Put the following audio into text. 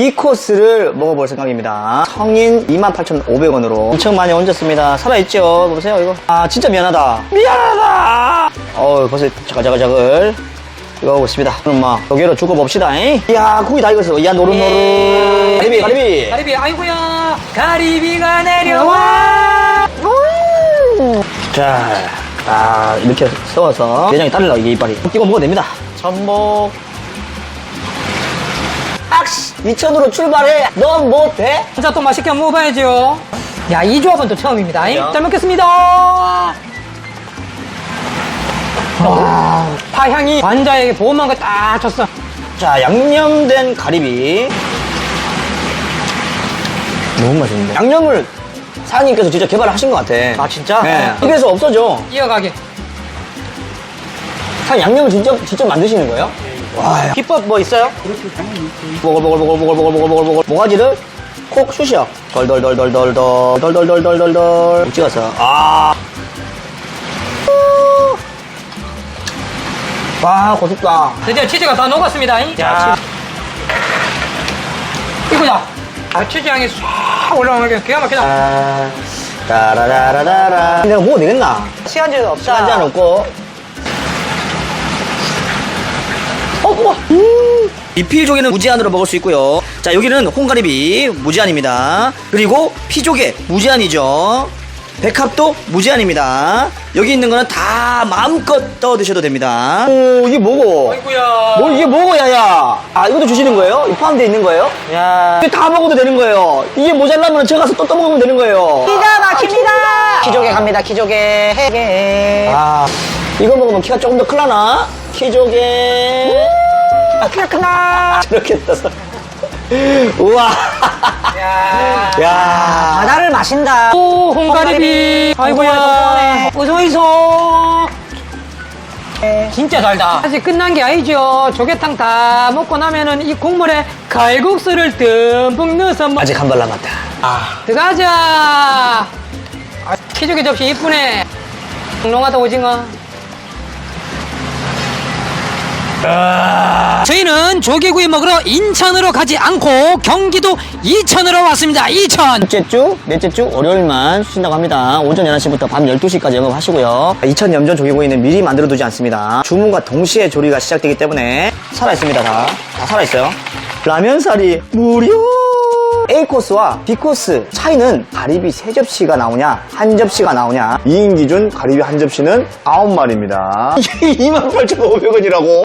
B코스를 먹어볼 생각입니다. 성인 28,500원으로 엄청 많이 얹었습니다. 살아있죠? 보세요, 이거. 아, 진짜 미안하다. 미안하다! 어우, 벌써 자글자글자글. 이거 하고 있습니다. 그럼 막, 여기로 주고 봅시다, 잉? 이야, 고기 다 익었어. 이야, 노릇노릇. 가리비, 가리비. 가리비, 아이고야. 가리비가 내려와. 자, 아, 이렇게 세워서 내장이 따르려 이게 이빨이. 끼고 먹어도 됩니다. 전복. 악시! 2천으로 출발해! 넌 못해? 진짜 또 맛있게 한번 먹어봐야죠. 야, 이 조합은 또 처음입니다. 그래요? 잘 먹겠습니다. 와, 파 향이 관자에게 보험한 거딱 줬어. 자, 양념된 가리비. 너무 맛있는데. 양념을 사장님께서 직접 개발하신 것 같아. 아, 진짜? 네. 입에서 없어져. 이어가게. 사장님 양념을 직접, 직접 만드시는 거예요? 와, 비법 뭐 있어요? 그렇죠, 당연히 있지. 보글보글보글보글보글보글보글 모가지를 콕 쑤셔. 덜덜덜덜덜덜 덜덜덜덜덜덜 찍어서 아. 와, 고소다. 드디어 치즈가 다 녹았습니다. 야, 이거야. 아, 치즈 향이 싹 올라오는 게 기가 막히다. 따라라라라라. 근데 뭐 되겠나? 시간제는 없다. 시간제는 없고 어, 우와. 음. 리필조개는 무제한으로 먹을 수 있고요. 자, 여기는 홍가리비 무제한입니다. 그리고 피조개 무제한이죠. 백합도 무제한입니다. 여기 있는 거는 다 마음껏 떠 드셔도 됩니다. 오, 이게 뭐고? 아이고야. 뭐 이게 뭐고 야야? 아 이것도 주시는 거예요? 이 포함되어 있는 거예요? 야. 이게 다 먹어도 되는 거예요. 이게 모자라면 제가 가서 또 떠먹으면 되는 거예요. 기가 막힙니다. 키조개 갑니다. 키조개. 해게. 아 이거 먹으면 키가 조금 더 클라나? 키조개. 아, 크나. 저렇게 떠서. 우와. 야. 야. 바다를 마신다. 오, 홍가리비. 아이고야. 어서이소. 진짜 달다. 아직 끝난 게 아니죠. 조개탕 다 먹고 나면은 이 국물에 칼국수를 듬뿍 넣어서 먹... 아직 한 발 남았다. 아. 들어가자. 아, 키조개 접시 이쁘네. 농하다 오징어. 저희는 조개구이 먹으러 인천으로 가지 않고 경기도 이천으로 왔습니다. 이천. 첫째 주, 넷째 주 월요일만 쉬신다고 합니다. 오전 11시부터 밤 12시까지 영업하시고요. 2천 염전 조개구이는 미리 만들어 두지 않습니다. 주문과 동시에 조리가 시작되기 때문에 살아 있습니다, 다. 다 살아 있어요. 라면사리 무료! A코스와 B코스 차이는 가리비 3접시가 나오냐, 한 접시가 나오냐. 2인 기준 가리비 한 접시는 9마리입니다. 이게 28,500원이라고?